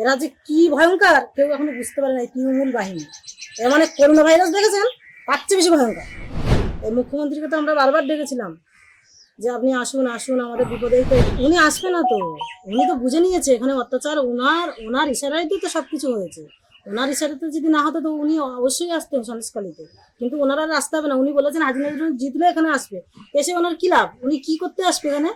এরা যে কি ভয়ঙ্কর, কেউ এখনও বুঝতে পারে না তৃণমূল বাহিনী। এর মানে করোনা ভাইরাস দেখেছেন? তার চেয়ে বেশি ভয়ঙ্কর। এই মুখ্যমন্ত্রীকে তো আমরা বারবার ডেকেছিলাম যে আপনি আসুন আসুন, আমাদের বিপদে। তো উনি আসবে না তো। উনি তো বুঝে নিয়েছে, এখানে অত্যাচার ওনার ওনার ইশারাতেই তো সব কিছু হয়েছে। ওনার ইশারাতে যদি না হতো তো উনি অবশ্যই আসতেন সন্দেশকালীতে কিন্তু ওনারা আসতে হবে না। উনি বলেছেন হাজি নজরুল জিতলে এখানে আসবে। এসে ওনার কি লাভ? উনি কি করতে আসবে এখানে?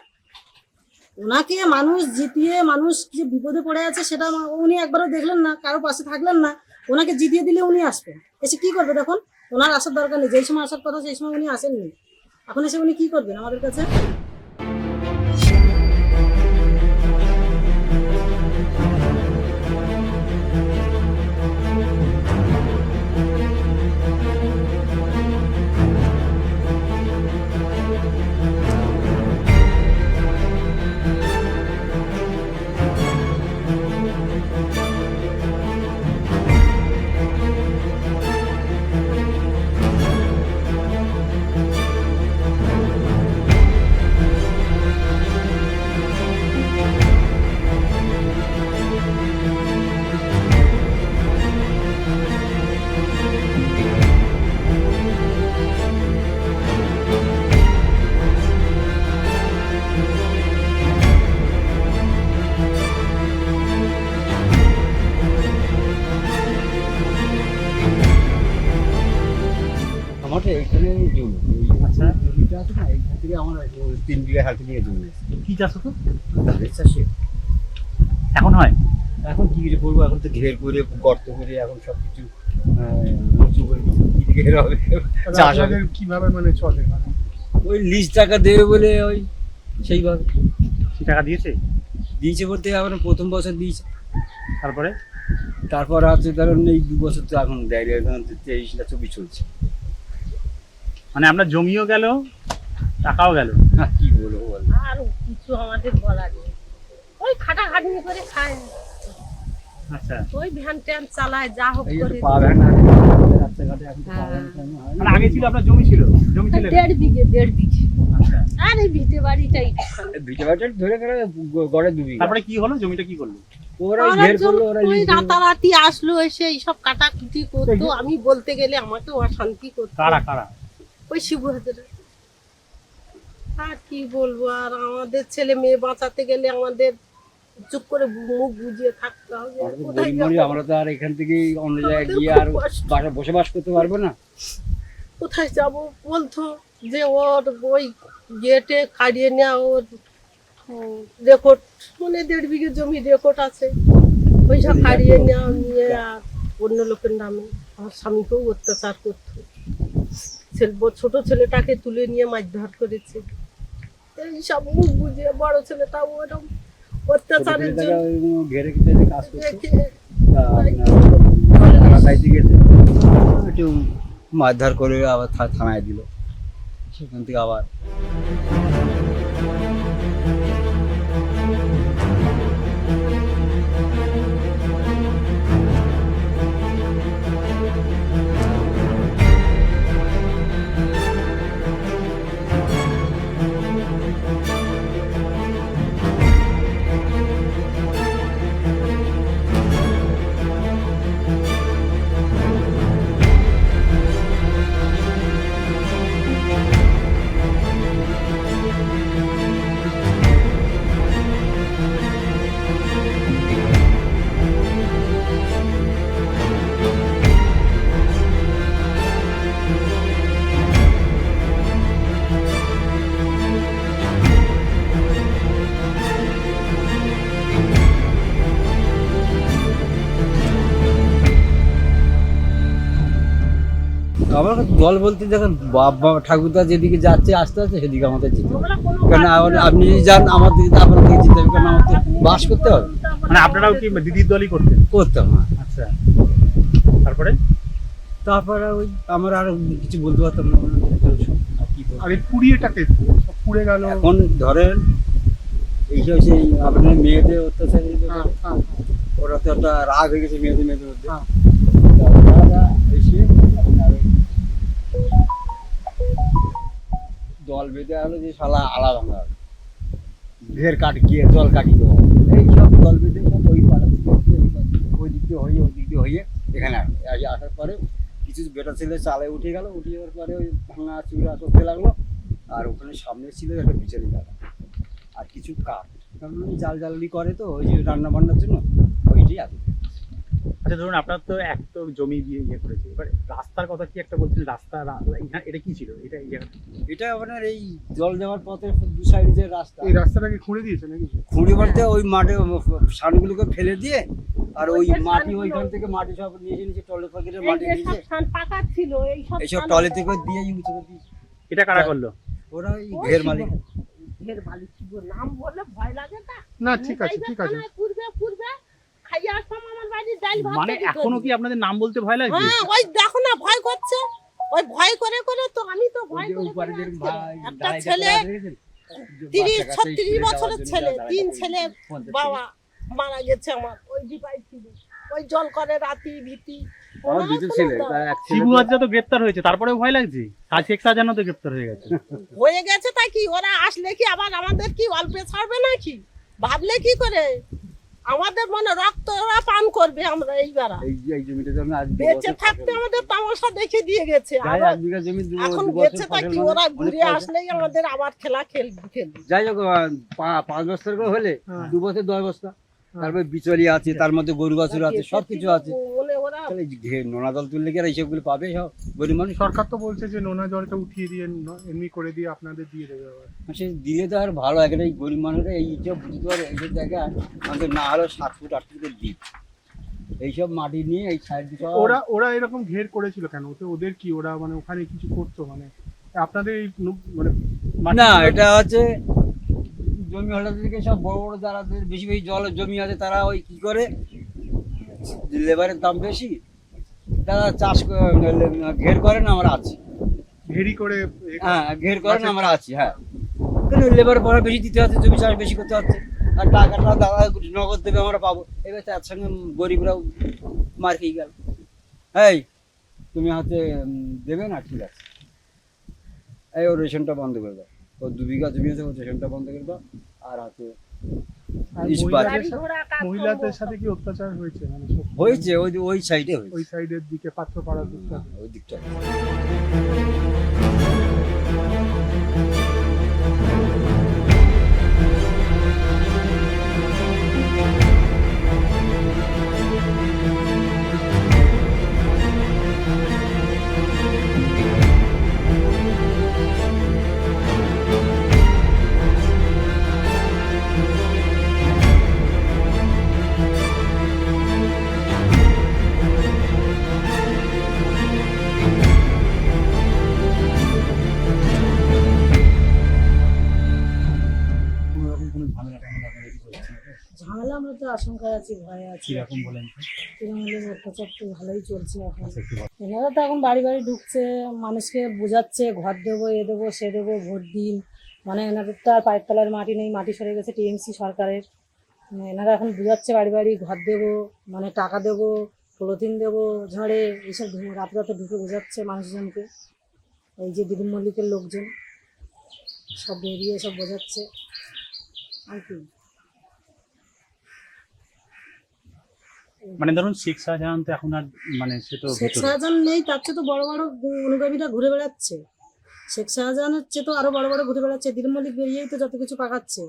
ওনাকে মানুষ জিতিয়ে মানুষ যে বিপদে পড়ে আছে সেটা উনি একবারও দেখলেন না, কারও পাশে থাকলেন না। ওনাকে জিতিয়ে দিলে উনি আসবেন। এসে কি করবে দেখুন? ওনার আসার দরকার নেই। যেই সময় আসার কথা সেই সময় উনি আসেননি। এখন এসে উনি কি করবেন আমাদের কাছে? হাতে নিয়ে জমি আছে কি চাষ হতো ধানের চাষে এখন হয়? এখন কি করে করব? এখন তো ঘের করে গর্ত করে এখন সব কিছু উঁচু করে ঘের হবে? চাষ হবে। কীভাবে মানে চলে মানে? ওই লিজ টাকা দেবে বলে ওই সেইভাবে। টাকা দিয়েছে? দিয়েছে বলতে এখন প্রথম বছর দিয়েছে। তারপরে? তারপর আছে ধরুন এই দু বছর তো এখন দেয় রে, এখন তেইশ না চব্বিশ চলছে। মানে আমরা জমিও গেল টাকাও গেল হ্যাঁ কি বলব বল? আর কিছু আমাদের বলার নেই। ওই খাটাখাটনি করে খায়। আচ্ছা। ওই ভ্যান ট্যান চালায় যা হোক করে পা ভ্যান আছে, রাস্তাঘাটে এখন পা ভ্যান না। মানে আগে ছিল আপনার জমি ছিল? জমি ছিল দেড় বিঘে দেড় বিঘে। আচ্ছা। আর এই ভিটে বাড়িটা ধরে গেলে গড়ে দু বিঘা। তারপরে কি হলো? জমিটা কি করল। রাতারাতি আসলো এসে এইসব কাটাকুটি করতো। আমি বলতে গেলে আমাকে অশান্তি করতো। কারা কারা? ওই শিবু হাজারা। আর কি বলব? আর আমাদের ছেলে মেয়ে বাঁচাতে গেলে আমাদের চুপ করে মুখ বুঝিয়ে থাকতে হবে। আমরা তো কোথায় গরিব মানুষ, আমরা তো আর এখান থেকে অন্য জায়গায় গিয়ে আর বাসা বসবাস করতে পারব না। কোথায় যাব বলতো? যে ওর ওই গেটে কাটিয়ে নেওয়া ওর রেকর্ড মানে দেড় বিঘে জমি রেকর্ড আছে। ওই সব কাটিয়ে নেওয়া নিয়ে আর অন্য লোকের নামে আমার স্বামীকেও অত্যাচার করতো। ছেলে ছোট ছেলেটাকে তুলে নিয়ে মারধর করেছে। এই সব মুখ বুঝিয়ে বড় ছেলেটা ওরকম অত্যাচারের জন্য ঘেরে ঘেরে কাজ গেছে। একটু মারধার করে আবার থানায় দিল। সেখান থেকে আবার দল বলতে দেখেন বাবা ঠাকুরদা যেদিকে যাচ্ছে আস্তে আস্তে সেদিকে আমাদের যেতে হবে কোনো আপনি যদি যান আমার দিকে আপনার দিকে যেতে হবে কারণ আমাদের বাস করতে হবে। মানে আপনারাও কি দিদির দলই করতেন? করতাম না আচ্ছা। তারপরে? তারপরে ওই আমরা আর কিছু বলতে পারতাম না আর? আর পুড়িয়েটাকে পুড়ে গেল। এখন ধরেন এইসব সেই আপনার মেয়েদের অত্যাচার হ্যাঁ, হ্যাঁ, ওরা তো একটা রাগ হয়ে গেছে মেয়েদের মেয়েদের মধ্যে। দল বেঁধে আলো যে শালা আলা ভাঙা। ঘের কাটি গিয়ে জল কাটি দেবো এই সব দল বেঁধে ওই পাড়া থেকে এই পাড়া এখানে আসে আস- আসার পরে কিছু বেটা ছেলে চালে উঠে গেল, উঠে যাওয়ার পরে ওই ভাঙা চুরা করতে লাগল আর ওখানে সামনে ছিল একটা বিচলি জায়গা আর কিছু কাঠ। ওই জাল জ্বালানি করে তো, ওই যে রান্না বান্নার জন্য, ওইটাই আগে আচ্ছা ধরুন আপনার তো এক তো জমি দিয়ে ইয়ে করেছে। এবার রাস্তার কথা কি একটা বলছিলেন রাস্তা এখানে- এটা কি ছিল? এটা এই জায়গাটা এটা আপনার এই জল যাওয়ার পথে দু সাইডে যে রাস্তা। এই রাস্তাটাকে খুঁড়ে দিয়েছে নাকি? খুঁড়ি বলতে ওই মাঠে সানগুলোকে ফেলে দিয়ে আর ওই মাটি ওইখান থেকে মাটি সব নিয়ে নিচে টলে পাখিরে মাটি এই সব ধান পাকা ছিল এইসব এইসব ধান টলে থেকে দিয়ে ইউজ করে দিয়েছে এটা কারা করল? ওরা ওই ঘের মালিক। ঢের বালি ছিল নাম বলে ভয় লাগে না। না ঠিক আছে ঠিক আছে। পূর্বে পূর্বে খাইয়া আসতাম মানে এখনও কি আপনাদের নাম বলতে ভয় লাগছে? হ্যাঁ ওই দেখো না ভয় করছে। ওই ভয় করে করে তো আমি তো ভয় করে একটা ছেলে তিরিশ ছত্রিশ বছরের ছেলে তিন ছেলে বাবা মারা গেছে আমার ওই ডিপাই ছিল। ওই জল করে রাতি ভীতি। শিবু হাজরা তো গ্রেপ্তার হয়েছে তারপরে ভয় লাগছে? আর শেখ শাহজাহানও তো গ্রেপ্তার হয়ে গেছে। হয়ে গেছে তাই কি? ওরা আসলে কি আবার আমাদের কি অল্পে ছাড়বে নাকি? ভাবলে কি করে? আমাদের মনে রক্ত ওরা পান করবে আমরা এইবার। এই যে এই জমিটা আমি আজ বেঁচে থাকতে আমাদের তামাশা দেখে দিয়ে গেছে। যাই এক বিঘা জমি দু এখন বেঁচে থাকি ওরা ঘুরে আসলেই আমাদের আবার খেলা খেল খেলবে। যাই হোক পাঁচ বছর করে হলে হ্যাঁ। দু বছর দশ বস্তা তারপরে বিচলি আছে তার মধ্যে গরু বাছুর আছে সব কিছু আছে। নোনা জল তুললে কি আর এইসবগুলো পাবে সব? গরিব মানুষ? সরকার তো বলছে যে নোনা জলটা উঠিয়ে দিয়ে এমনি করে দিয়ে আপনাদের দিয়ে দেবে আবার। সে দিলে তো আর ভালো একটা এই গরিব মানুষরা এই সব বুঝতে পারে এইসব জায়গায় আমাদের না হলেও সাত ফুট আট ফুটের দ্বীপ। এইসব মাটি নিয়ে এই সাইড দিয়ে ওরা ওরা এরকম ঘের করেছিল কেন? ওতে ওদের কি ওরা মানে ওখানে কিছু করতো? মানে আপনাদের এই মানে না এটা হচ্ছে জমি হঠাৎ সব বড় বড় যারা বেশি বেশি জল জমি আছে তারা ওই কি করে? লেবারের দাম বেশি তারা চাষ ঘের করেন আমরা আছি। ঘেরি করে হ্যাঁ ঘের করেন আমরা আছি হ্যাঁ। কিন্তু লেবার পড়া বেশি দিতে হচ্ছে জমি চাষ বেশি করতে হচ্ছে? আর টাকাটা দাদা নগদ দেবে আমরা পাবো। এবার তার সঙ্গে গরিবরাও মার খেয়ে গেল। এই তুমি হাতে দেবে না? ঠিক আছে। এই ও রেশনটা বন্ধ করে দাও। ও দু বিঘা জমি আছে বলছে রেশনটা বন্ধ করে দাও। আর হাতে মহিলাদের সাথে- কি অত্যাচার হয়েছে? মানে হয়েছে ওই ওই সাইডে ওই সাইডের দিকে পাত্রপাড়ার দিকটা। ওই দিকটা। ঝামেলা আমরা তো আশঙ্কায় আছি ভয়ে আছি। কীরকম বলেন তৃণমূলের অত্যাচার তো ভালোই চলছে এখন। এনারা তো এখন বাড়ি বাড়ি ঢুকছে মানুষকে বোঝাচ্ছে ঘর দেবো এ দেবো সে দেবো ভোট দিন। মানে এনাদের তো আর পায়ের তলার মাটি নেই মাটি সরে গেছে টিএমসি সরকারের। মানে এনারা এখন বোঝাচ্ছে বাড়ি বাড়ি ঘর দেবো মানে টাকা দেবো পলিথিন দেবো ঝড়ে এইসব রাতে রাতে ঢুকে বোঝাচ্ছে মানুষজনকে। এই যে দিলীপ মল্লিকের লোকজন সব বেরিয়ে সব বোঝাচ্ছে। আর কি? মানে ধরুন শেখ শাহজাহান তো এখন আর মানে সে তো শেখ শাহজাহান নেই তার চেয়ে তো বড় বড় অনুগামীরা ঘুরে বেড়াচ্ছে। শেখ শাহজাহানের চেয়ে তো আরও বড় বড় ঘুরে বেড়াচ্ছে। মল্লিক বেরিয়েই তো যত কিছু পাকাচ্ছে।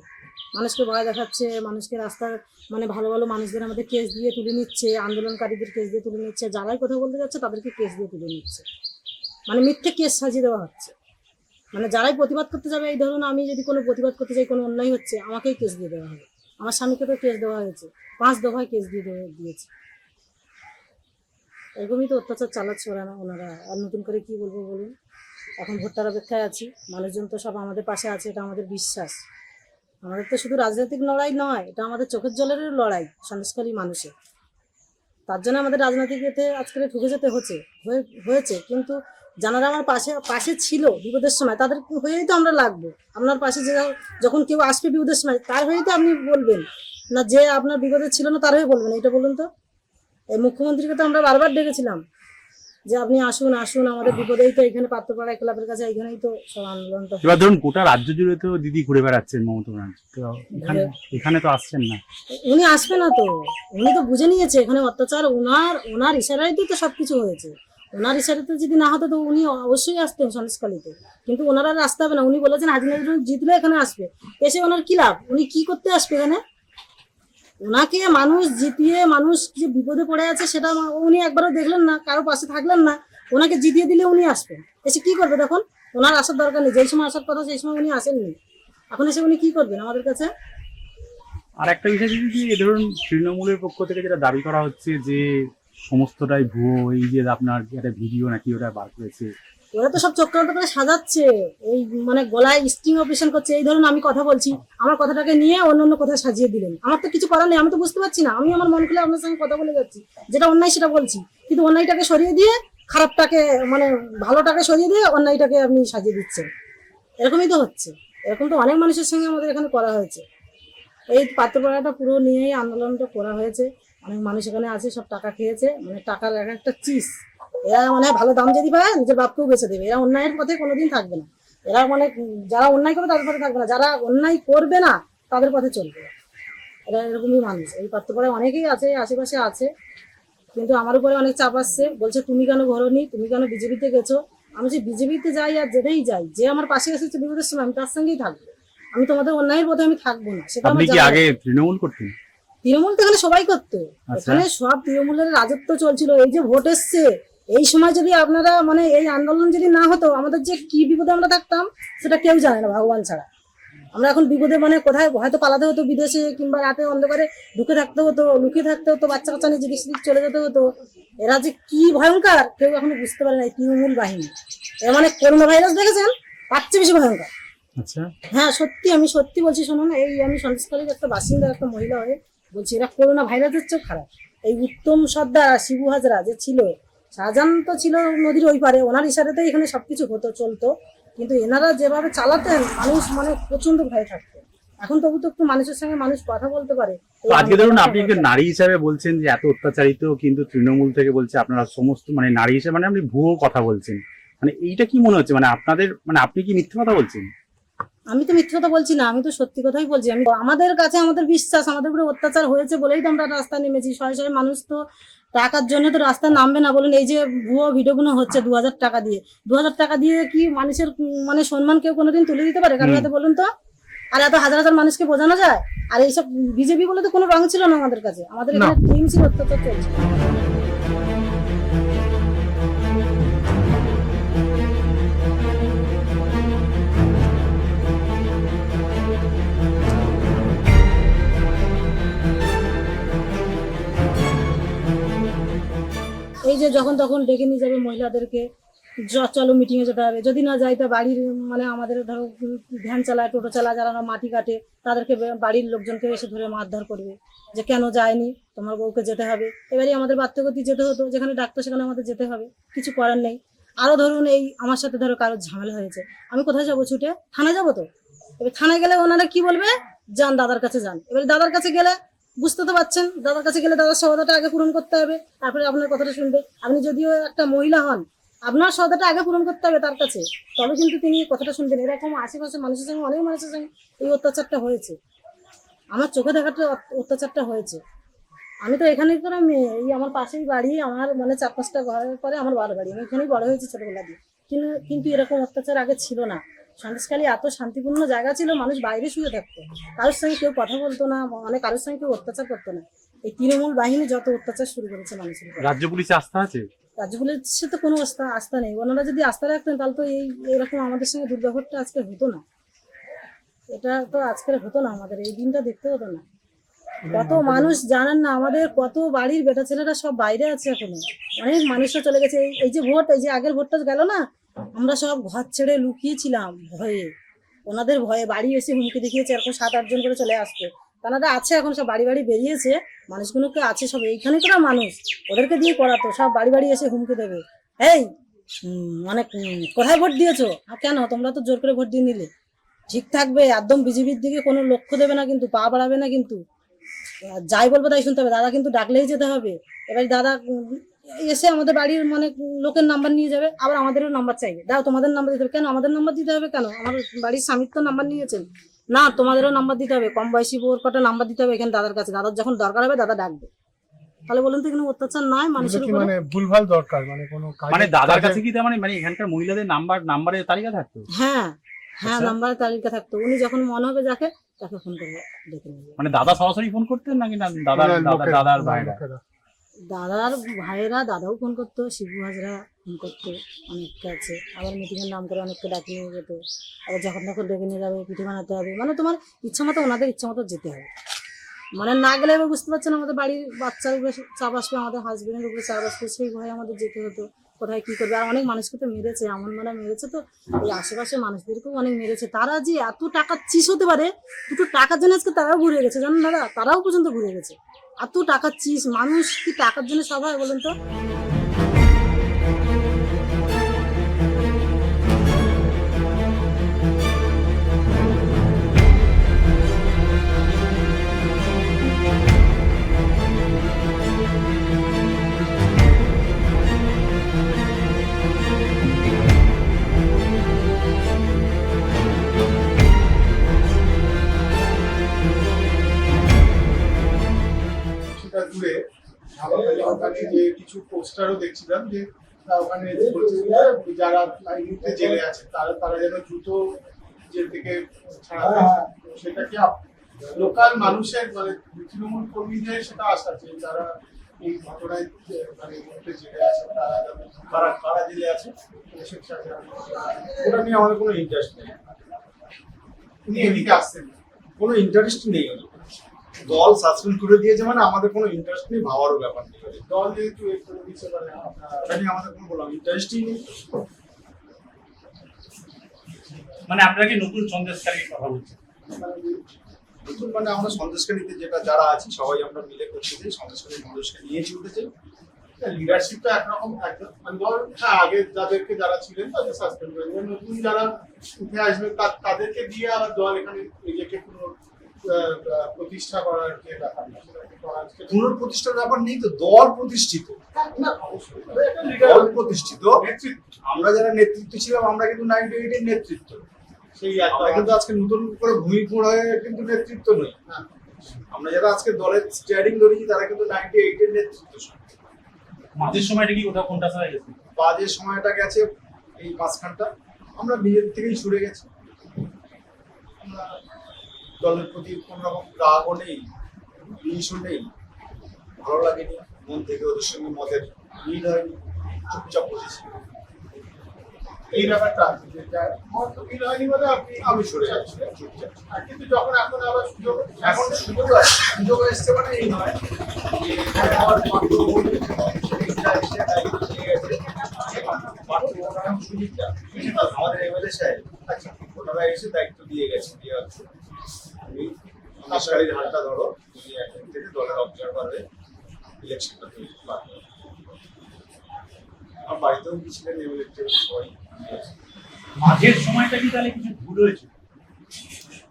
মানুষকে ভয় দেখাচ্ছে মানুষকে রাস্তার মানে ভালো ভালো মানুষদের আমাদের কেস দিয়ে তুলে নিচ্ছে আন্দোলনকারীদের কেস দিয়ে তুলে নিচ্ছে। যারাই কথা বলতে যাচ্ছে তাদেরকে কেস দিয়ে তুলে নিচ্ছে। মানে মিথ্যে কেস সাজিয়ে দেওয়া হচ্ছে। মানে যারাই প্রতিবাদ করতে যাবে এই ধরুন আমি যদি কোনো প্রতিবাদ করতে যাই কোনো অন্যায় হচ্ছে আমাকেই কেস দিয়ে দেওয়া হবে। আমার স্বামীকে তো কেস দেওয়া হয়েছে। পাঁচ দফায় কেস দিয়ে দিয়েছে। এরকমই তো অত্যাচার চালাচ্ছে ওরা না, ওনারা। আর নতুন করে কি বলব বলুন? এখন ভোটটার অপেক্ষায় আছি। মানুষজন তো সব আমাদের পাশে আছে, এটা আমাদের বিশ্বাস। আমাদের তো শুধু রাজনৈতিক লড়াই নয়, এটা আমাদের চোখের জলেরও লড়াই সন্দেশকারী মানুষের। তার জন্য আমাদের রাজনৈতিক এতে আজকে ঠুকে যেতে হচ্ছে, হয়ে- হয়েছে। কিন্তু যারা আমার পাশে পাশে ছিল বিপদের সময় তাদের হয়েই তো আমরা লাগবো। আপনার পাশে যে যখন কেউ আসবে বিপদের সময় তার হয়েই তো আপনি বলবেন। না যে আপনার বিপদে ছিল না তার হয়ে বলবেন এটা বলুন তো। এই মুখ্যমন্ত্রীকে তো আমরা বারবার ডেকেছিলাম যে আপনি আসুন আসুন আমাদের বিপদেই তো এখানে পাত্রপাড়া ক্লাবের কাছে এখানেই তো সব আন্দোলনটা এবার ধরুন গোটা রাজ্য জুড়ে তো দিদি ঘুরে বেড়াচ্ছেন মমতা ব্যানার্জি। তো এখানে এখানে তো আসছেন না। উনি আসবে না তো উনি তো বুঝে নিয়েছে এখানে অত্যাচার ওনার ওনার ইশারাতেই তো সবকিছু হয়েছে। ওনার ইশারাতে যদি না হতো, তো উনি অবশ্যই আসতেন সন্দেশকালীতে কিন্তু ওনার আসতে হবে না। উনি বলেছেন হাজি জিতলে এখানে আসবে। এসে ওনার কি লাভ? উনি কি করতে আসবে এখানে? ওনাকে মানুষ জিতিয়ে, মানুষ যে বিপদে পড়ে আছে, সেটা উনি একবারও দেখলেন না, কারও পাশে থাকলেন না। ওনাকে জিতিয়ে দিলে উনি আসবেন এসে কি করবে তখন ওনার আসার দরকার নেই। যেই সময় আসার কথা, সেই সময় উনি আসেননি। এখন এসে উনি কি করবেন আমাদের কাছে? আর একটা বিষয় দিদি যে ধরুন তৃণমূলের পক্ষ থেকে যেটা দাবি করা হচ্ছে যে সমস্তটাই ভুয়ো, এই যে আপনার একটা ভিডিও নাকি ওটা বার করেছে। ওরা তো সব চক্রান্ত করে সাজাচ্ছে। এই মানে গলায় স্টিং অপারেশন করছে, এই ধরুন আমি কথা বলছি। আমার কথাটাকে নিয়ে অন্য অন্য কোথায় সাজিয়ে দিলেন। আমার তো কিছু করার নেই, আমি তো বুঝতে পারছি না। আমি আমার মন খুলে আপনার সঙ্গে কথা বলে যাচ্ছি। যেটা অন্যায় সেটা বলছি। কিন্তু অন্যায়টাকে সরিয়ে দিয়ে, খারাপটাকে মানে ভালোটাকে সরিয়ে দিয়ে অন্যায়টাকে আপনি সাজিয়ে দিচ্ছেন। এরকমই তো হচ্ছে। এরকম তো অনেক মানুষের সঙ্গে আমাদের এখানে করা হয়েছে। এই পাত্রপাড়াটা পুরো নিয়েই আন্দোলনটা করা হয়েছে। অনেক মানুষ এখানে আছে সব টাকা খেয়েছে মানে টাকার এক একটা চিজ এরা মানে ভালো দাম যদি পায় নিজের বাপকেও বেঁচে দেবে। এরা অন্যায়ের পথে কোনোদিন থাকবে না। এরা মানে যারা অন্যায় করবে তাদের পথে থাকবে না। যারা অন্যায় করবে না তাদের পথে চলবে। এরা এরকমই মানুষ। এই পাত্রপাড়ায় অনেকেই আছে আশেপাশে আছে। কিন্তু আমার উপরে অনেক চাপ আসছে। বলছে তুমি কেন ঘরনি? তুমি কেন বিজেপিতে গেছো? আমি যে বিজেপিতে যাই আর যেতেই যাই যে আমার পাশে এসেছে বিপদের সময় আমি তার সঙ্গেই থাকব। আমি তোমাদের অন্যায়ের পথে আমি থাকব না। সেটা জানা আগে তৃণমূল করতেন? তৃণমূল তো এখানে সবাই করতো। আচ্ছা। এখানে সব তৃণমূলের রাজত্ব চলছিল এই যে ভোট এসছে এই সময় যদি আপনারা মানে এই আন্দোলন যদি না হতো আমাদের যে কি বিপদে আমরা থাকতাম সেটা কেউ জানে না ভগবান ছাড়া। আমরা এখন বিপদে মানে কোথায় হয়তো পালাতে হতো বিদেশে কিংবা রাতে অন্ধকারে ঢুকে থাকতে হতো লুকিয়ে থাকতে হতো বাচ্চা কাচ্চা নিয়ে জিনিস চলে যেতে হতো। এরা যে কি ভয়ঙ্কর কেউ এখনও বুঝতে পারে না এই তৃণমূল বাহিনী। এরা মানে করোনা ভাইরাস দেখেছেন? তার চেয়ে বেশি ভয়ঙ্কর। আচ্ছা। হ্যাঁ সত্যি আমি সত্যি বলছি শুনুন এই আমি সন্দেশকালীর একটা বাসিন্দা একটা মহিলা হয়ে বলছি, এরা করোনা ভাইরাসের চেয়ে খারাপ। এই উত্তম সর্দার আর শিবু হাজরা যে ছিল, শাহজাহান তো ছিল নদীর ওই পারে, ওনার ইশারাতেই এখানে সবকিছু হতো, চলতো। কিন্তু এনারা যেভাবে চালাতেন, মানুষ মানে প্রচণ্ড ভয় থাকতো। এখন তবু তো একটু মানুষের সঙ্গে মানুষ কথা বলতে পারে। আজকে ধরুন আপনি একজন নারী হিসাবে বলছেন যে এত অত্যাচারিত, কিন্তু তৃণমূল থেকে বলছে আপনারা সমস্ত মানে নারী হিসেবে মানে আপনি ভুয়ো কথা বলছেন। মানে এইটা কি মনে হচ্ছে? মানে আপনাদের মানে আপনি কি মিথ্যে কথা বলছেন? আমি তো মিথ্যে কথা বলছি না আমি তো সত্যি কথাই বলছি। আমি আমাদের কাছে আমাদের বিশ্বাস আমাদের উপরে অত্যাচার হয়েছে বলেই তো আমরা রাস্তায় নেমেছি। শয়ে শয়ে মানুষ তো টাকার জন্য তো রাস্তায় নামবে না বলুন এই যে ভুয়ো ভিডিওগুলো হচ্ছে দু হাজার টাকা দিয়ে। দু হাজার টাকা দিয়ে কি মানুষের মানে সম্মান কেউ কোনোদিন তুলে দিতে পারে? কারণ। হাতে বলুন তো আর এত হাজার হাজার মানুষকে বোঝানো যায়? আর এইসব বিজেপি বলে তো কোনো রং ছিল না আমাদের কাছে। আমাদের এখানে টিএমসি অত্যাচার চলছে। যে যখন তখন ডেকে নিয়ে যাবে মহিলাদেরকে চলো মিটিংয়ে যেতে হবে। যদি না যাই তা বাড়ির মানে আমাদের ধরো ভ্যান চালায়, টোটো চালায়, যারা মাটি কাটে, তাদেরকে বাড়ির লোকজনকে এসে ধরে মারধর করবে। যে কেন যায়নি? তোমার বউকে যেতে হবে। এবারে আমাদের বার্থগতি যেতে হতো, যেখানে ডাক্তার সেখানে আমাদের যেতে হবে। কিছু করার নেই। আরও ধরুন এই আমার সাথে ধরো কারোর ঝামেলা হয়েছে। আমি কোথায় যাব ছুটে? থানায় যাব তো? এবার থানায় গেলে ওনারা কি বলবে? যান, দাদার কাছে যান। এবার দাদার কাছে গেলে বুঝতে তো পারছেন, দাদার কাছে গেলে দাদার সওদাটা আগে পূরণ করতে হবে, তারপরে আপনার কথাটা শুনবে। আপনি যদিও একটা মহিলা হন, আপনার সওদাটা আগে পূরণ করতে হবে তার কাছে, তবে কিন্তু তিনি কথাটা শুনবেন। এরকম আশেপাশে মানুষের সঙ্গে, অনেক মানুষের সঙ্গে এই অত্যাচারটা হয়েছে। আমার চোখে দেখাটা অত্যাচারটা হয়েছে। আমি তো এখানে করে মেয়ে, এই আমার পাশেই বাড়ি, আমার মানে চার পাঁচটা ঘরের পরে আমার বারো বাড়ি আমি এখানেই বড় হয়েছি ছোটবেলা দিয়ে। কিন্তু কিন্তু এরকম অত্যাচার আগে ছিল না। সন্দেশকালী এত শান্তিপূর্ণ জায়গা ছিল মানুষ বাইরে শুয়ে থাকতো। কারোর সঙ্গে কেউ কথা বলতো না অনেক কারোর সঙ্গে কেউ অত্যাচার করতো না। এই তৃণমূল বাহিনী যত অত্যাচার শুরু করেছে মানুষের রাজ্য পুলিশে আস্থা আছে? রাজ্য পুলিশে তো কোনো আস্থা আস্থা নেই। ওনারা যদি আস্থা রাখতেন তাহলে তো এই এরকম আমাদের সঙ্গে দুর্ব্যবহারটা আজকে হতো না। এটা তো আজকের হতো না আমাদের এই দিনটা দেখতে হতো না। কত মানুষ জানেন না আমাদের কত বাড়ির বেটা ছেলেরা সব বাইরে আছে এখনও। অনেক মানুষও চলে গেছে। এই- যে ভোট এই যে আগের ভোটটা গেল না আমরা সব ঘর ছেড়ে লুকিয়েছিলাম ভয়ে। ওনাদের ভয়ে বাড়ি এসে হুমকি দেখিয়েছে এরকম সাত আটজন করে চলে আসতে তারা আছে এখন সব বাড়ি বাড়ি বেরিয়েছে মানুষগুলোকে আছে সব। এইখানে করা মানুষ ওদেরকে দিয়ে করাতো সব বাড়ি বাড়ি এসে হুমকি দেবে। এই উম, মানে কোথায় ভোট দিয়েছ? কেন? তোমরা তো জোর করে ভোট দিয়ে নিলে। ঠিক থাকবে একদম বিজেপির দিকে কোনো লক্ষ্য দেবে না কিন্তু পা বাড়াবে না কিন্তু। যাই বলব তাই শুনতে হবে। দাদা কিন্তু ডাকলেই যেতে হবে। এবার দাদা এসে আমাদের বাড়ির মানে লোকের নাম্বার নিয়ে যাবে। আবার আমাদেরও নাম্বার চাইবে। দাও তোমাদের নাম্বার দিতে হবে। কেন? আমাদের নাম্বার দিতে হবে কেন? আমার বাড়ির স্বামীর তো নাম্বার নিয়েছেন। না তোমাদেরও নাম্বার দিতে হবে। কম বয়সী বোর কটা নাম্বার দিতে হবে এখানে দাদার কাছে। দাদার যখন দরকার হবে দাদা ডাকবে। তাহলে বলুন তো এখানে অত্যাচার নয় মানুষের উপরে? মানে ভুলভাল দরকার? মানে কোনো মানে দাদার কাছে কি মানে? মানে এখানকার মহিলাদের নাম্বার নাম্বারের তালিকা থাকতো? হ্যাঁ হ্যাঁ আচ্ছা। নাম্বার তালিকা থাকতো। উনি যখন মনে হবে যাকে তাকে ফোন করবে ডেকে নেবে। মানে দাদা সরাসরি ফোন করতেন নাকি না দাদার দাদা দাদার ভাইরা? দাদার ভাইয়েরা দাদাও ফোন করতো শিবু হাজরা ফোন করতো অনেককে আছে। আবার মিটিংয়ের নাম করে অনেককে ডাকে নিয়ে যেত। আবার যখন তখন ডেকে নিয়ে যাবে পিঠে বানাতে হবে। মানে তোমার ইচ্ছা মতো ওনাদের ইচ্ছা মতো যেতে হবে। মানে না গেলে এবার বুঝতে পারছেন আমাদের বাড়ির বাচ্চার উপরে চাপ আসবে আমাদের হাজবেন্ডের উপরে চাপ আসবে সেই ভয়ে আমাদের যেতে হতো। কোথায় কি করবে? আর অনেক মানুষকে তো মেরেছে, এমন মানে মেরেছে তো, এই আশেপাশে মানুষদেরকেও অনেক মেরেছে। তারা যে এত টাকা চিস হতে পারে, দুটো টাকার জন্য আজকে তারাও ঘুরে গেছে, জানেন দাদা? তারাও পর্যন্ত ঘুরে গেছে। এত টাকা চিস, মানুষ কি টাকার জন্য সবাই বলুন তো? কিছুটা দূরে আমাদের যে কিছু পোস্টারও দেখছিলাম যে ওখানে যারা জেলে আছে তারা তারা যেন দ্রুত জেল থেকে ছাড়া কি লোকাল মানুষের মানে তৃণমূল কর্মীদের সেটা আশা আছে যারা এই ঘটনায় মানে জেলে আছে তারা যেন কারা কারা জেলে আছে ওটা নিয়ে আমাদের কোনো ইন্টারেস্ট নেই। উনি এদিকে আসছেন। কোনো ইন্টারেস্ট নেই দল সাসপেন্ড করে দিয়েছে মানে আমাদের কোনো ইন্টারেস্ট নেই ভাবারও ব্যাপার নেই। দল যেহেতু মানে নিয়ে আমাদের কোনো বললাম ইন্টারেস্টই নেই। মানে আপনারা কি নতুন সন্দেশকারীর কথা বলছেন? নতুন মানে আমরা সন্দেশকারীতে যেটা যারা আছি সবাই আমরা মিলে করতে চাই সন্দেশকারী মানুষকে নিয়েছি উঠেছে লিডারশিপ তো একরকম একদম মানে ধর হ্যাঁ আগে যাদেরকে যারা ছিলেন তাদের সাসপেন্ড করে নতুন যারা উঠে আসবে তাদেরকে দিয়ে আবার দল এখানে নিজেকে আহ, প্রতিষ্ঠা করার যে ব্যাপারটা পুনর্প্রতিষ্ঠার ব্যাপার নেই তো দল প্রতিষ্ঠিত। দল প্রতিষ্ঠিত। নেতৃত্ব আমরা যারা নেতৃত্ব ছিলাম আমরা কিন্তু নাইনটি এইটের নেতৃত্ব। সেই আমরা কিন্তু আজকে নতুন করে ভূমিপুর হয়ে কিন্তু নেতৃত্ব নই। হ্যাঁ। আমরা যারা আজকে দলের স্টিয়ারিং ধরেছি তারা কিন্তু নাইনটি এইটের নেতৃত্ব মাঝের সময়টা কি কোথাও কোনটা ছাড়া গেছে? বাজে সময়টা গেছে এই মাঝখানটা। আমরা নিজের থেকেই সরে গেছি। আমরা দলের প্রতি কোন রকম রাগও নেই জিনিসও নেই, ভালো লাগেনি, মন থেকে ওদের সঙ্গে মতের মিল হয়নি, চুপচাপ বসেছি। এই ব্যাপারটা মিল হয়নি বলে আপনি আমি কিন্তু যখন এখন আবার সুযোগ, এখন সুযোগ মানে এই নয় আমাদের এমএলএ সাহেব আচ্ছা ওনারা এসে দায়িত্ব দিয়ে গেছে, দিয়ে হচ্ছে তুমি সরকারের হাতটা ধরো তুমি এখন থেকে দলের অবজারভার হয়ে ইলেকশনটা তৈরি পারবে আমার বাড়িতেও গিয়েছিলেন এমএলএ সবাই মাঝের সময়টা কি তাহলে কিছু ভুল হয়েছে?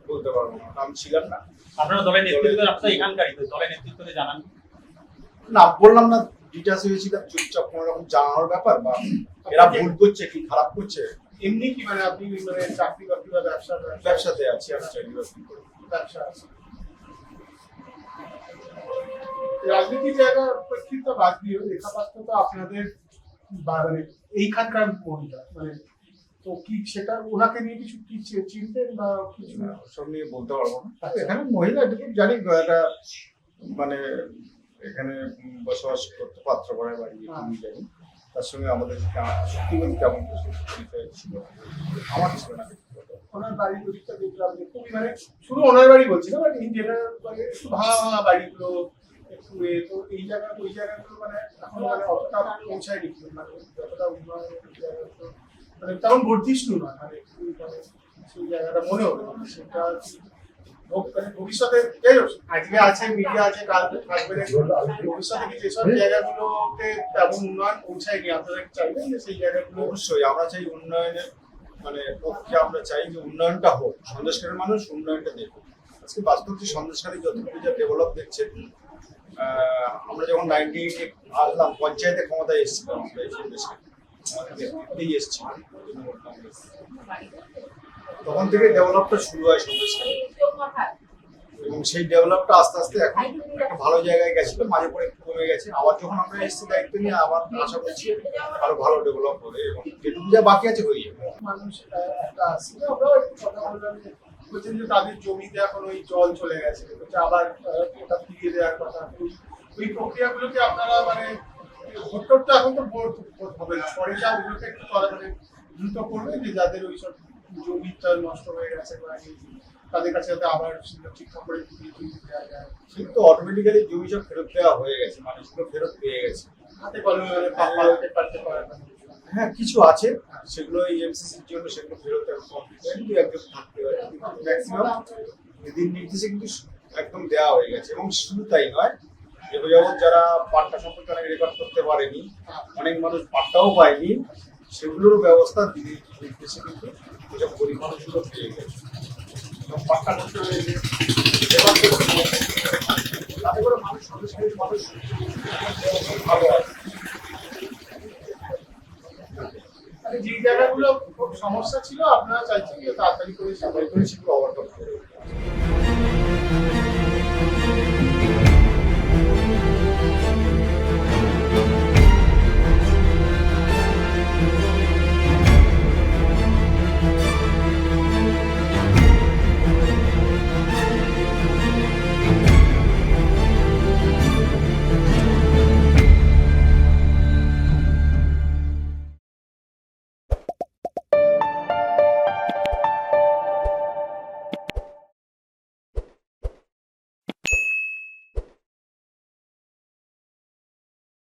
বলতে পারব না আমি ছিলাম না। আপনারা দলের নেতৃত্ব আপনারা এখানকারই তো দলের জানান। না বললাম না ডিটাচ হয়েছিলাম চুপচাপ কোনো রকম জানানোর ব্যাপার বা এরা ভুল করছে কি খারাপ করছে? এমনি কি মানে আপনি মানে চাকরি বাকরি বা ব্যবসা ব্যবসাতে আছি আমি চাকরি বাকরি করি। ব্যবসা আছে রাজনীতি জায়গার প্রেক্ষিতে বাদ দিয়েও লেখাপাত্র তো আপনাদের মানে এইখানকার মহিলা মানে তো কি সেটা ওনাকে নিয়ে কিছু কি চিনতেন বা কিছু? না, ওসব নিয়ে বলতে পারব না। এখানে মহিলা জানি একটা মানে এখানে বসবাস করতে পাত্র করার বাড়ি আমি জানি। তার সঙ্গে আমাদের সত্যি বলতে কেমন আমার ছিল না। ওনার বাড়ির দিকটা দেখলাম খুবই মানে শুধু ওনার বাড়ি বলছি না মানে একটু ভাঙা ভাঙা বাড়িগুলো, একটু এ, তো এই জায়গা ওই জায়গাগুলো মানে এখন মানে অতটা পৌঁছায়নি মানে যতটা উন্নয়ন মানে তেমন বর্ধিষ্ণু না মানে মানে সেই জায়গাটা মনে হলো মানে সেটা মানে ভবিষ্যতে যাই হোক, আজকে আছে, মিডিয়া আছে, কাল থাকবে ভবিষ্যতে কি যেসব জায়গাগুলোতে তেমন উন্নয়ন পৌঁছায়নি, আপনারা চাইবেন যে সেই জায়গাগুলো অবশ্যই, আমরা চাই উন্নয়নের মানে পক্ষে আমরা চাই যে উন্নয়নটা হোক। সন্দেশকারী মানুষ উন্নয়নটা দেখুক। আজকে বাস্তবটি সন্দেশকারী যতটুকু যা ডেভেলপ দেখছে আমরা যখন নাইনটি আসলাম, পঞ্চায়েতে ক্ষমতায় এসেছিলাম আমরা এই দেশে আমাদের কংগ্রেস। তখন থেকে ডেভেলপটা শুরু হয় সন্দেশখালী এবং সেই ডেভেলপটা আস্তে আস্তে এখন একটা ভালো জায়গায় গেছিল, মাঝে পরে একটু কমে গেছে। আবার যখন আমরা এসেছি, দায়িত্ব নিয়ে আবার আশা করছি আরও ভালো ডেভেলপ হবে এবং যেটুকু যা বাকি আছে হয়ে যাবে। বলছেন যে তাদের জমিতে এখন ওই জল চলে গেছে। আবার ওটা ফিরিয়ে দেওয়ার কথা। ওই প্রক্রিয়াগুলোকে আপনারা মানে ভোটর তো এখন তো ভোট হবে না। পরে যা ওগুলোকে একটু মানে দ্রুত করবে যে যাদের ওই সব জমিটা নষ্ট হয়ে গেছে বা তাদের কাছে যাতে আবার সেটা ঠিকঠাক করে দেওয়া যায়। কিন্তু অটোমেটিক্যালি জমি সব ফেরত দেওয়া হয়ে গেছে মানুষগুলো ফেরত পেয়ে গেছে। হাতে কলমে মানে পাল্টে পাল্টে করার হ্যাঁ কিছু আছে সেগুলো এই এমসিসির জন্য সেগুলো ফেরত কমপ্লিট একদম থাকতে পারে ম্যাক্সিমাম দিন নির্দেশে কিন্তু একদম দেওয়া হয়ে গেছে। এবং শুধু তাই নয় এবার যাবৎ যারা পাট্টা সম্পর্কে অনেক রেকর্ড করতে পারেনি অনেক মানুষ পাট্টাও পায়নি সেগুলোরও ব্যবস্থা দিদির নির্দেশে কিন্তু ওইসব গরিব মানুষগুলো পেয়ে গেছে। তাতে করে জায়গাগুলো সমস্যা ছিল আপনারা চাইছেন তাড়াতাড়ি করে সবাই করে সেগুলো করে